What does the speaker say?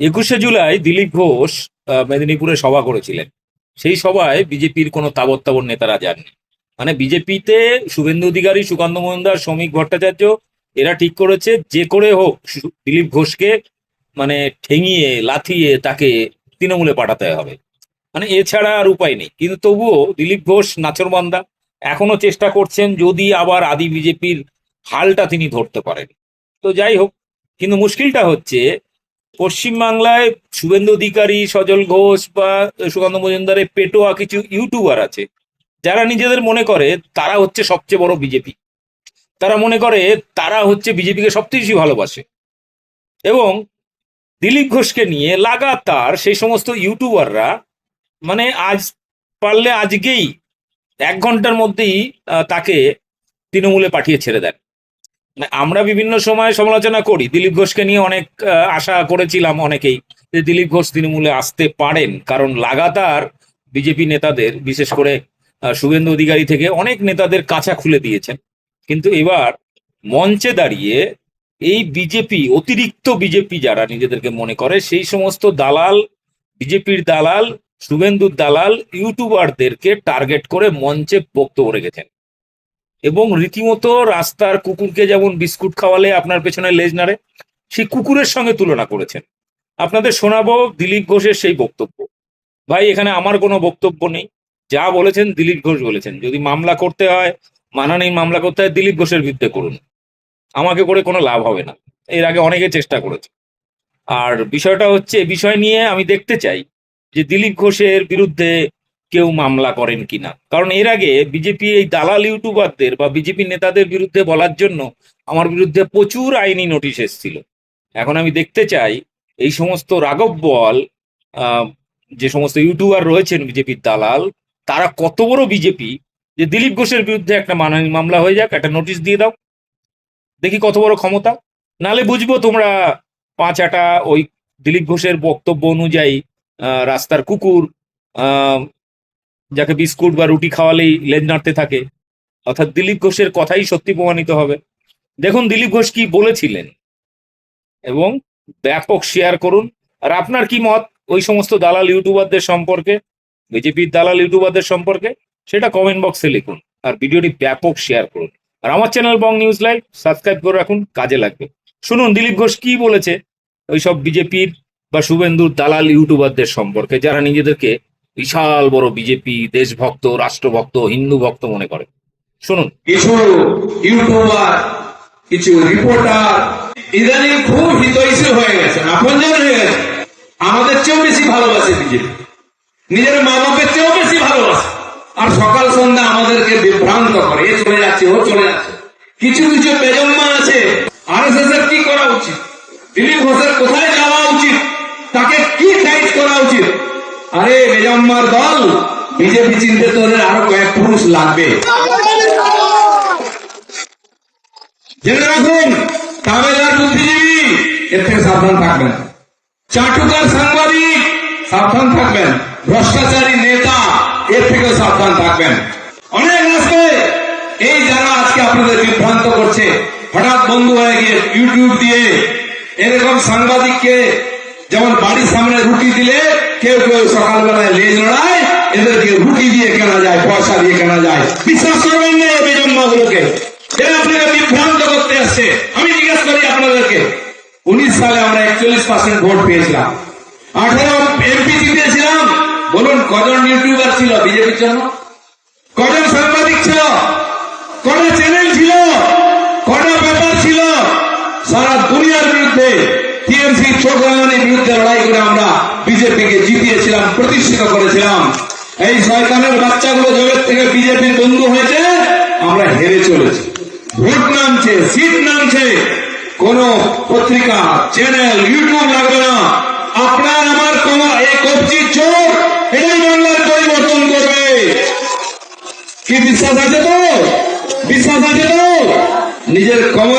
একুশে জুলাই দিলীপ ঘোষ মেদিনীপুরে সভা করেছিলেন। সেই সভায় বিজেপির কোনো তাবৎ তাবৎ নেতারা যাননি। মানে বিজেপিতে শুভেন্দু অধিকারী, সুকান্ত মজুমদার, শ্রমিক ভট্টাচার্য, এরা ঠিক করেছে, যে করে হোক দিলীপ ঘোষকে মানে ঠেঙিয়ে, লাথিয়ে তাকে তৃণমূলে পাঠাতে হবে। মানে এছাড়া আর উপায় নেই। কিন্তু তবুও দিলীপ ঘোষ নাচরবান্দা এখনও চেষ্টা করছেন যদি আবার আদি বিজেপির হালটা তিনি ধরতে পারেন। তো যাই হোক, কিন্তু মুশকিলটা হচ্ছে পশ্চিমবাংলায় শুভেন্দু অধিকারী, সজল ঘোষ বা সুকান্ত মজুমদারের পেটোয়া কিছু ইউটিউবার আছে, যারা নিজেদের মনে করে তারা হচ্ছে সবচেয়ে বড় বিজেপি। তারা মনে করে তারা হচ্ছে বিজেপিকে সবচেয়ে বেশি ভালোবাসে। এবং দিলীপ ঘোষকে নিয়ে লাগাতার সেই সমস্ত ইউটিউবাররা মানে আজ পারলে আজকেই এক ঘণ্টার মধ্যেই তাকে তৃণমূলে পাঠিয়ে ছেড়ে দেন। আমরা বিভিন্ন সময় সমালোচনা করি। দিলীপ ঘোষকে নিয়ে অনেক আশা করেছিলাম অনেকেই যে দিলীপ ঘোষ তৃণমূলে আসতে পারেন। কারণ লাগাতার বিজেপি নেতাদের, বিশেষ করে শুভেন্দু অধিকারী থেকে অনেক নেতাদের কাছা খুলে দিয়েছেন। কিন্তু এবার মঞ্চে দাঁড়িয়ে এই বিজেপি, অতিরিক্ত বিজেপি যারা নিজেদেরকে মনে করে, সেই সমস্ত দালাল, বিজেপির দালাল, শুভেন্দুর দালাল, ইউটিউবারদেরকে টার্গেট করে মঞ্চে বক্তব্য রেখেছেন। এবং রীতিমতো রাস্তার কুকুরকে যেমন বিস্কুট খাওয়ালে আপনার পেছনে লেজ নাড়ে, সেই কুকুরের সঙ্গে তুলনা করেছেন। আপনাদের শোনাবো দিলীপ ঘোষের সেই বক্তব্য। ভাই, এখানে আমার কোনো বক্তব্য নেই। যা বলেছেন দিলীপ ঘোষ বলেছেন। যদি মামলা করতে হয়, মানা নেই মামলা করতে হয়, দিলীপ ঘোষের বিরুদ্ধে করুন। আমাকে করে কোনো লাভ হবে না। এর আগে অনেকে চেষ্টা করেছে। আর বিষয়টা হচ্ছে বিষয় নিয়ে আমি দেখতে চাই যে দিলীপ ঘোষের বিরুদ্ধে কেউ মামলা করেন কিনা। কারণ এর আগে বিজেপি এই দালাল ইউটিউবারদের বা বিজেপি নেতাদের বিরুদ্ধে বলার জন্য আমার বিরুদ্ধে প্রচুর আইনি নোটিশ এসেছিল। এখন আমি দেখতে চাই এই সমস্ত রাঘব বল যে সমস্ত ইউটিউবার রয়েছেন বিজেপির দালাল, তারা কত বড় বিজেপি? যে দিলীপ ঘোষের বিরুদ্ধে একটা মানহানি মামলা হয়ে যাক, একটা নোটিশ দিয়ে দাও। দেখি কত বড় ক্ষমতা। নালে বুঝব তোমরা পাঁচ আটা ওই দিলীপ ঘোষের বক্তব্য অনুযায়ী রাস্তার কুকুর যাকে বিস্কুট বা রুটি খাওয়ালেই লেজ নাড়তে থাকে। অর্থাৎ দিলীপ ঘোষের কথাই সত্যি প্রমাণিত হবে। দেখুন, দিলীপ ঘোষ কি বলেছিলেন? এবং ব্যাপক শেয়ার করুন। আর আপনার কি মত ওই সমস্ত দালাল ইউটিউবারদের সম্পর্কে, বিজেপির দালাল ইউটিউবারদের সম্পর্কে? সেটা কমেন্ট বক্সে লিখুন। আর ভিডিওটি ব্যাপক শেয়ার করুন। আর আমার channel Bong news live subscribe করে রাখুন, কাজে লাগবে। শুনুন, দিলীপ ঘোষ কি বলেছে ওইসব বিজেপির বা শুভেন্দুর দালাল ইউটিউবারদের সম্পর্কে, যারা নিজেদেরকে বিশাল বড় বিজেপি দেশভক্ত, রাষ্ট্রভক্ত হিন্দু ভক্ত মনে করে। শুনুন। কিছু ইউটিউবার কিছু রিপোর্টার ইদানিং খুব হিতৈষী হয়ে গেছে আপনজন হয়ে গেছে আমাদের চেয়েও বেশি ভালোবাসে বিজেপি নিজের মা বাপের চেয়েও বেশি ভালোবাসে। আর সকাল সন্ধ্যা আমাদেরকে বিভ্রান্ত করে, এ চলে যাচ্ছে, ও চলে যাচ্ছে। কিছু কিছু বেজম্মা আছে আর এস এর কি করা উচিত? দিলীপ ঘোষের কোথায় আরে বেজম্মার দল, বিজেপি চিনতে তোদের আরও কয়েক পুরুষ লাগবে। জেনে রাখুন তাবেদার বুদ্ধিজীবী, এর থেকে সাবধান থাকবেন। চাটুকার সাংবাদিক, সাবধান থাকবেন। ভ্রষ্টাচারী নেতা, এর থেকে সাবধান থাকবেন। অনেক আসবে এই যারা আজকে আপনাদের বিভ্রান্ত করছে, হঠাৎ বন্ধু হয়ে গিয়ে ইউটিউব দিয়ে, এরকম সাংবাদিককে যেমন বাড়ির সামনে রুটি দিলে কেউ কেউ সকালবেলায় লেজ নড়ায়, এদেরকে রুটি দিয়ে কেনা যায়, পয়সা দিয়ে কেনা যায়। বিশ্বাস করবেন না এই বেজন্মাগুলোকে এরা আপনাকে বিভ্রান্ত করতে আসছে। আমি জিজ্ঞেস করি আপনাদেরকে। উনিশ সালে আমরা একচল্লিশ পার্সেন্ট ভোট পেয়েছিলাম। আঠারো এমপি জিতেছিলাম। বলুন, কজন ইউটিউবার ছিল বিজেপির জন্য? কজন সাংবাদিক ছিল? কটা চ্যানেল ছিল? কটা পেপার ছিল? সারা দুনিয়ার বিরুদ্ধে টিএমসি চোখ বিরুদ্ধে লড়াই করে আমরা বিজেপিকে জিতিয়েছিলাম, প্রতিষ্ঠিত করেছিলাম। এই শয়তানের বাচ্চাগুলো জগৎ থেকে বিজেপির বন্ধু হয়েছে, আমরা হেরে চলেছি। ভোট নামছে, সিট নামছে। কোন পত্রিকা, চ্যানেল, ইউটিউব লাগবে না। আপনার, আমার কবজির চোখ এটাই বাংলার পরিবর্তন করবে। কি বিশ্বাস আছে তো? বিশ্বাস আছে তো? নিজের কমর